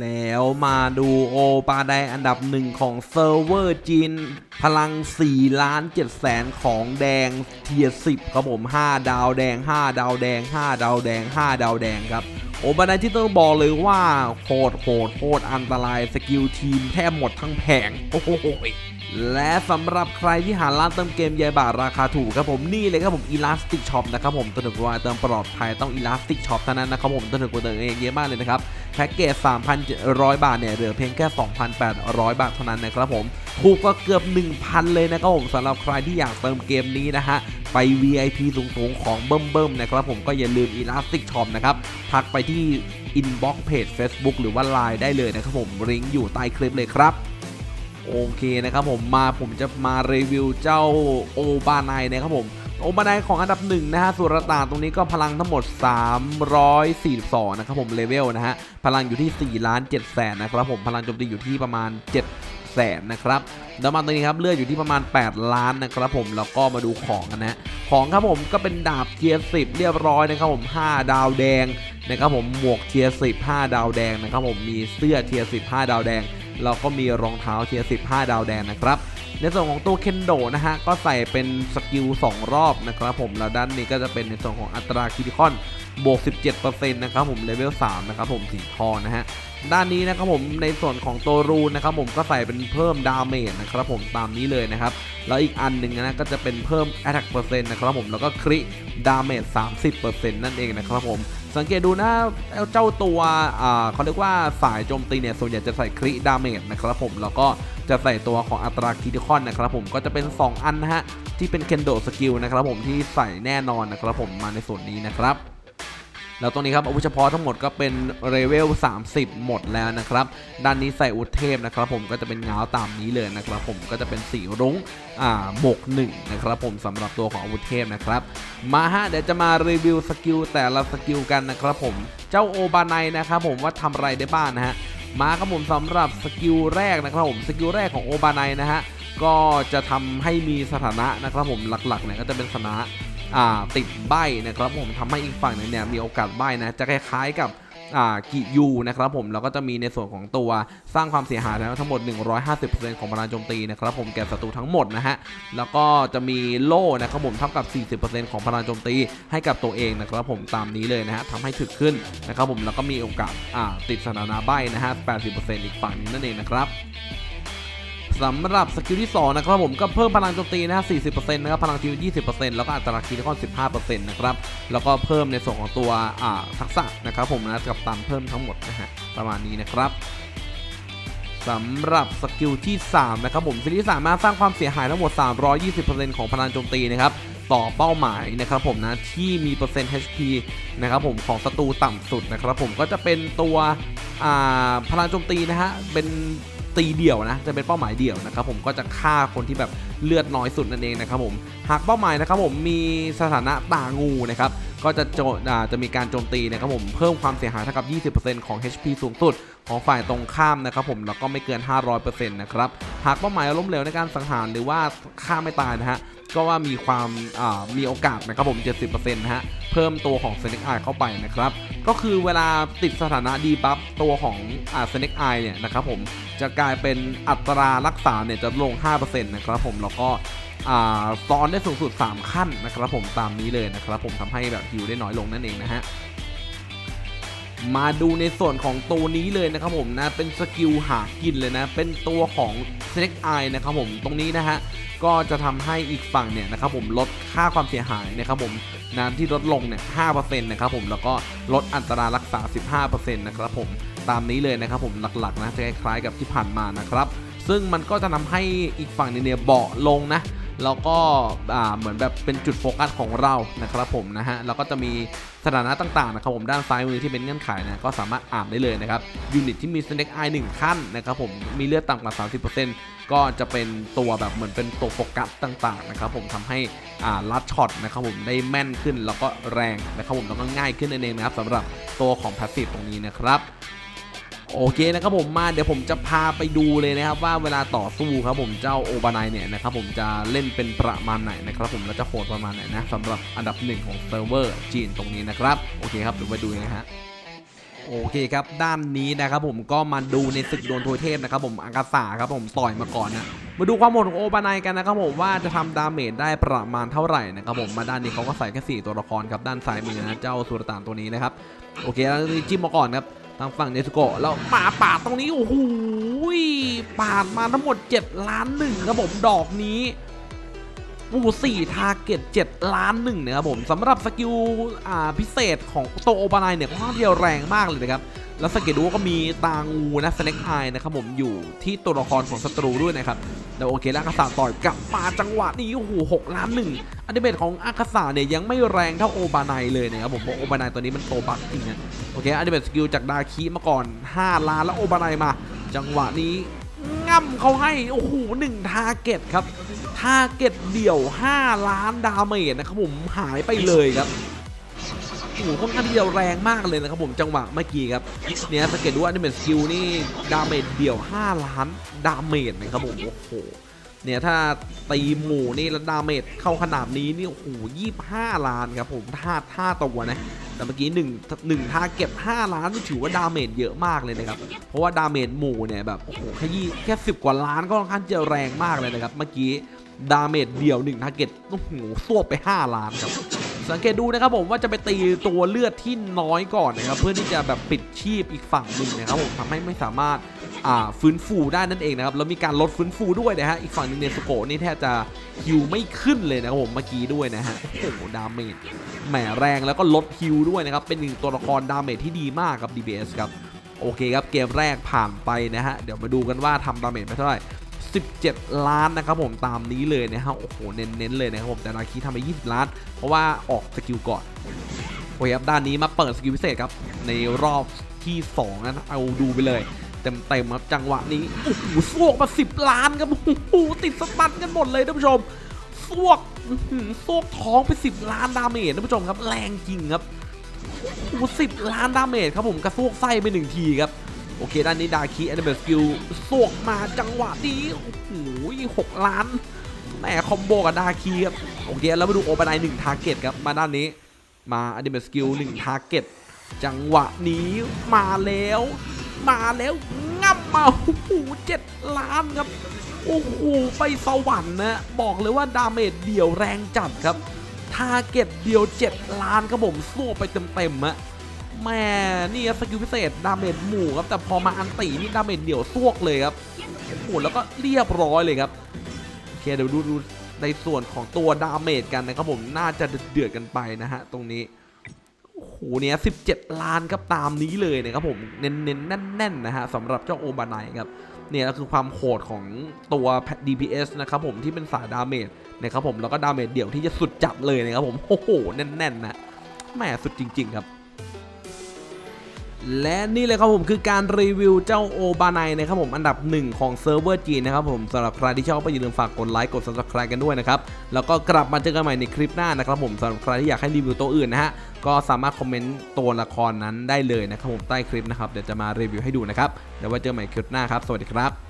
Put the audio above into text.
แล้วมาดูโอปาไดอันดับหนึ่งของเซิร์ฟเวอร์จีน พลัง 4 ล้าน7แสนของแดงเทียร์10ครับผม 5 ดาวแดง 5 ดาวแดง 5 ดาวแดง 5 ดาวแดงครับ โอปาไดที่ต้องบอกเลยว่าโคตรโหดโคตรอันตรายสกิลทีมแทบหมดทั้งแผงโอ้โหและสำหรับใครที่หาร้านเติมเกมยายบาทราคาถูกครับผมนี่เลยครับผม Elastic Shop นะครับผมตัวหนึ่งวันเติมปลอดภัยต้อง Elastic Shop เท่านั้นนะครับผมตัวหนึ่งกว่าเติมเองเยอะมากเลยนะครับแพ็กเกจ 3,700 บาทเนี่ยเหลือเพียงแค่ 2,800 บาทเท่านั้นนะครับผมถูกก็เกือบ 1,000 เลยนะครับผมสำหรับใครที่อยากเติมเกมนี้นะฮะ VIP สูงๆ ของเบิ่มๆนะครับผมก็อย่าลืม Elastic Shop นะครับทักไปที่ Inbox Page Facebook หรือว่า Line ได้เลยนะครับผมลิงก์อยู่ใต้คลิปเลยครับโอเคนะครับผมมาผมจะมารีวิวเจ้าโอบาไนนะครับผมโอบาไนของอันดับหนึ่งนะฮะสุรตาตรงนี้ก็พลังทั้งหมด 342 นะครับผมเลเวลนะฮะพลังอยู่ที่ 4 ล้าน7แสนนะครับผมพลังโจมตีอยู่ที่ประมาณ 7 แสนนะครับแล้วมาตรงนี้ครับเลือดอยู่ที่ประมาณ 8 ล้านนะครับผมแล้วก็มาดูของกันนะของครับผมก็เป็นดาบเทียร์10เรียบร้อยนะครับผม 5 ดาวแดงนะครับผมหมวกเทียร์10 5ดาวแดงนะครับผมมีเสื้อเทียร์10 5ดาวแดงเราก็มีรองเท้าเทียร์15ดาวแดงนะครับในส่วนของตัวเคนโดนะฮะก็ใส่เป็นสกิล2รอบนะครับผมแล้วด้านนี้ก็จะเป็นในส่วนของอัตราคิติคอน บวก 17%นะครับผมเลเวล3นะครับผมสีทองนะฮะด้านนี้นะครับผมในส่วนของตัวรูนนะครับผมก็ใส่เป็นเพิ่มดาเมจนะครับผมตามนี้เลยนะครับแล้วอีกอันหนึ่งนะก็จะเป็นเพิ่ม attack เปอร์เซ็นต์นะครับผมแล้วก็คริดาเมจ30%นั่นเองนะครับผมสังเกตดูนะเจ้าตัวเขาเรียกว่าสายโจมตีเนี่ยส่วนใหญ่จะใส่คริดาเมจนะครับผมแล้วก็จะใส่ตัวของอัตราคิติคอนนะครับผมก็จะเป็น 2 อันนะฮะที่เป็นเคนโดสกิลนะครับผมที่ใส่แน่นอนนะครับผมมาในส่วนนี้นะครับ แล้วตรงนี้ครับอาวุธเฉพาะทั้งหมดก็เป็นเลเวล 30 หมดแล้วนะครับ ด้านนี้ใส่อุทเทพนะครับ ผมก็จะเป็นเงาตามนี้เลยนะครับ ผมก็จะเป็นสีรุ้งอ่าหมกหนึ่งนะครับผมสำหรับตัวของอาวุธเทพนะครับ มาฮะเดี๋ยวจะมารีวิวสกิลแต่ละสกิลกันนะครับผมเจ้าโอบาไนนะครับผมว่าทำอะไรได้บ้างนะฮะมาครับผมสำหรับสกิลแรกนะครับผมสกิลแรกของโอบาไนนะฮะก็จะทำให้มีสถานะนะครับผมหลักๆเนี่ยก็จะเป็นสถานะ ติดใบนะครับผมทำให้อีกฝั่งหนึงเนี่ยมีโอกาสใบนะจะคล้ายๆกับกิยูนะครับผมแล้วก็จะมีในส่วนของตัวสร้างความเสียหายนะทั้งหมด 150%ของพลังโจมตีนะครับผมแก่ศัตรูทั้งหมดนะฮะแล้วก็จะมีโล่นะครับผมเท่ากับ 40%ของพลังโจมตีให้กับตัวเองนะครับผมตามนี้เลยนะฮะทำให้ถึกขึ้นนะครับผมแล้วก็มีโอกาสติดสถานะใบนะฮะ 80%อีกฝั่งนึงนั่นเองนะครับ สำหรับสกิลที่ 2 นะครับผมก็เพิ่มพลังโจมตีนะฮะ40%นะครับพลังทีม20%แล้วก็อัตราคีย์ก็15%นะครับแล้วก็เพิ่มในส่วนของตัวทักษะนะครับผมนะกับตันเพิ่มทั้งหมดนะฮะประมาณนี้นะครับสำหรับสกิลที่ 3 นะครับผมสกิลที่สามารถสร้างความเสียหายทั้งหมด 320%ของพลังโจมตีนะครับต่อเป้าหมายนะครับผมนะที่มีเปอร์เซ็นต์ HP นะครับผมของศัตรูต่ำสุดนะครับผมก็จะเป็นตัวพลังโจมตีนะฮะเป็น ตีเดี่ยวนะจะเป็นเป้าหมายเดี่ยวนะครับผมก็จะฆ่าคนที่แบบเลือดน้อยสุดนั่นเองนะครับผมหากเป้าหมายนะครับผมมีสถานะตางูนะครับก็จะโจจะมีการโจมตีนะครับผมเพิ่มความเสียหายเท่ากับ 20%ของ HP สูงสุด ของฝ่ายตรงข้ามนะครับผมแล้วก็ไม่เกิน 500%นะครับหากเป้าหมายล้มเหลวในการสังหารหรือว่าฆ่าไม่ตายนะฮะ ก็ว่ามีความมีโอกาสนะครับผม 70%นะฮะ เพิ่มตัวของ Snake Eye เข้าไปนะครับ ก็คือเวลาติดสถานะดีบัฟตัวของอ่า Snake Eye เนี่ยนะครับผม จะกลายเป็นอัตรารักษาเนี่ยจะลง 5%นะครับผม แล้วก็อ่าตอนได้สูงสุด 3 ขั้นนะครับผมตามนี้เลยนะครับผมทำให้แบบฮิวได้น้อยลงนั่นเองนะฮะ มาดูในส่วนของตัวนี้เลยนะครับผมนะ เป็นสกิลหากินเลยนะ เป็นตัวของ Snake Eye นะครับผม ตรงนี้นะฮะ ก็จะทำให้อีกฝั่งเนี่ยนะครับผมลดค่าความเสียหายนะครับผมนะที่ลดลงเนี่ย5%นะครับผม แล้วก็ลดอัตรารักษา 15%นะครับผม ตามนี้เลยนะครับผม หลักๆนะจะคล้ายๆกับที่ผ่านมานะครับ ซึ่งมันก็จะทำให้อีกฝั่งหนึงเนี่ยเบาลงนะ แล้วก็เหมือนแบบเป็นจุดโฟกัสของเรานะครับผมนะฮะแล้วก็จะมีสถานะต่างๆนะครับผมด้านซ้ายมือที่เป็นเงื่อนไขนะก็สามารถอ่านได้เลยนะครับยูนิตที่มี Snake Eye 1ขั้นนะครับผมมีเลือดต่ำกว่า 30%ก็จะเป็นตัวแบบเหมือนเป็นตัวโฟกัสต่างๆนะครับผมทำให้ลัดช็อตนะครับผมได้แม่นขึ้นแล้วก็แรงนะครับผมแล้วก็ง่ายขึ้นนั่นเองนะครับสำหรับตัวของพาสซีฟตรงนี้นะครับ โอเคนะครับผมมาเดี๋ยวผมจะพาไปดูเลยนะครับว่าเวลาต่อสู้ครับผมเจ้าโอบานายเนี่ยนะครับผมจะเล่นเป็นประมาณไหนนะครับผมแล้วจะโหดประมาณไหนนะสำหรับอันดับหนึ่งของเซิร์ฟเวอร์จีนตรงนี้นะครับโอเคครับเดี๋ยวไปดูนะฮะโอเคครับด้านนี้นะครับผมก็มาดูในศึกโดวลทวยเทพนะครับผมอากาสาครับผมต่อยมาก่อนนะมาดูความโหดของโอบานายกันนะครับผมว่าจะทำดาเมจได้ประมาณเท่าไหร่นะครับผมมาด้านนี้เขาก็ใส่แค่สี่ตัวละครครับด้านซ้ายมือนะเจ้าสุรตานตัวนี้นะครับโอเคแล้วจิ้มมาก่อนครับ ทางฝั่งเนสโกะแล้วมาปาดตรงนี้โอ้โหปาดมาทั้งหมด 7 ล้านหนึ่งครับผมดอกนี้ โอ้โหสี่ทาร์เก็ต7ล้านหนึ่งนะครับผมสำหรับสกิลพิเศษของโตโอบานายเนี่ยค่อนข้างที่จะแรงมากเลยนะครับ แล้วสังเกตดูว่าก็มีตางูนะสเน็กไอนะครับผมอยู่ที่ตัวละครของศัตรูด้วยนะครับแล้วโอเคแล้วอากาศต่อยกลับมาจังหวะนี้โอ้โหหกล้านหนึ่งอันดิเบตของอากาศเนี่ยยังไม่แรงเท่าโอบานายเลยนะครับผมเพราะโอบานายตัวนี้มันโตบักจริงนะโอเคอันดิเบตสกิลจากดาคิมาก่อน 5 ล้านแล้วโอบานายมา จังหวะนี้ง่ำเขาให้โอ้โหหนึ่งทาร์เก็ตครับ ทาเก็ตเดี่ยว 5 ล้านดาเมจนะครับผมหายไปเลยครับโอ้โหค่อนข้างที่จะแรงมากเลยนะครับผมจังหวะเมื่อกี้ครับเนี่ยสังเกตดูว่านนี้เป็นสกิลนี่ดาเมจเดี่ยว 5 ล้านดาเมจนะครับผมโอ้โหเนี่ยถ้าตีหมู่นี่แล้วดาเมจเข้าขนาดนี้นี่โอ้โหยี่ห้าล้านครับผมท่าท่าตัวนะแต่เมื่อกี้1 1ท่าเก็บ 5 ล้านนี่ถือว่าดาเมจเยอะมากเลยนะครับเพราะว่าดาเมจหมู่เนี่ยแบบโอ้โหแค่ยี่แค่สิบกว่าล้านก็ค่อนข้างจะแรงมากเลยนะครับเมื่อกี้ ดาเมจเดี่ยว1ทาร์เก็ตโอ้โหสวบไป 5 ล้านครับ สังเกตดูนะครับผมว่าจะไปตีตัวเลือดที่น้อยก่อนนะครับเพื่อที่จะแบบปิดชีพอีกฝั่งหนึ่งนะครับผมทำให้ไม่สามารถอ่าฟื้นฟูได้นั่นเองนะครับแล้วมีการลดฟื้นฟูด้วยนะฮะอีกฝั่งหนึ่งเนสโกนี่แทบจะฮิวไม่ขึ้นเลยนะครับผมเมื่อกี้ด้วยนะฮะโอ้โหดาเมจแหมแรงแล้วก็ลดฮิวด้วยนะครับเป็นหนึ่งตัวละครดาเมจที่ดีมากครับ DBS ครับโอเคครับเกมแรกผ่านไปนะฮะเดี๋ยวมาดูกันว่าทำดาเมจไปเท่าไหร่ 17 ล้านนะครับผมตามนี้เลยนะฮะโอ้โหเน้นๆเลยนะครับผมแต่นาคีทำไป 20 ล้าน เพราะว่าออกสกิลก่อนโอเคครับด้านนี้มาเปิดสกิลพิเศษครับในรอบที่2นะเอาดูไปเลยเต็มๆครับจังหวะนี้โอ้โหสวกมา 10 ล้านครับโอ้โหติดสตันกันหมดเลยท่านผู้ชมสวกอื้อหือสวกท้องไป 10 ล้านดาเมจท่านผู้ชมครับแรงจริงครับโอ้โห10ล้านดาเมจครับผมกระซวกไส้ไปหนึ่งทีครับ โอเค ด้านนี้ดาคิแอนเบลสกิลสวกมาจังหวะนี้โอ้โหหกล้านแหมคอมโบกับดาคีครับโอเคแล้วมาดูโอปนายหนึ่งทาร์เก็ตครับมาด้านนี้ มาอันเบลสกิลหนึ่งทาร์เก็ตจังหวะนี้มาแล้ว มาแล้วงับมาโอ้โหเจ็ดล้านครับโอ้โหไปสวรรค์นะบอกเลยว่าดาเมจเดี่ยวแรงจัดครับทาร์เก็ตเดียว 7 ล้านครับผมสู้ไปเต็มๆอะ แม่นี่ครับสกิลพิเศษดาเมจหมู่ครับแต่พอมาอันตีนี่ดาเมจเดี่ยวซวกเลยครับโอ้โหแล้วก็เรียบร้อยเลยครับโอเคเดี๋ยวดูดูในส่วนของตัวดาเมจกันนะครับผมน่าจะเดือดกันไปนะฮะตรงนี้โอ้โหเนี่ย17ล้านครับตามนี้เลยนะครับผมเน้นๆแน่นๆนะฮะสำหรับเจ้าโอบานายครับเนี่ยก็คือความโหดของตัว DPS นะครับผมที่เป็นสายดาเมจนะครับผมแล้วก็ดาเมจเดี่ยวที่จะสุดจัดเลยนะครับผมโอ้โหแน่นๆนะแหมสุดจริง ๆ ครับ และนี่เลยครับผมคือการรีวิวเจ้าโอบานนะครับผมอันดับหนึ่งของเซิร์ฟเวอร์จีนนะครับผมสำหรับใครที่ชอบก็อย่าลืมฝากกดไลค์กด subscribe กันด้วยนะครับ แล้วก็กลับมาเจอกันใหม่ในคลิปหน้านะครับผมสำหรับใครที่อยากให้รีวิวตัวอื่นนะฮะก็สามารถคอมเมนต์ตัวละครนั้นได้เลยนะครับผมใต้คลิปนะครับเดี๋ยวจะมารีวิวให้ดูนะครับเดี๋ยวไว้เจอกันใหม่คลิปหน้าครับสวัสดีครับ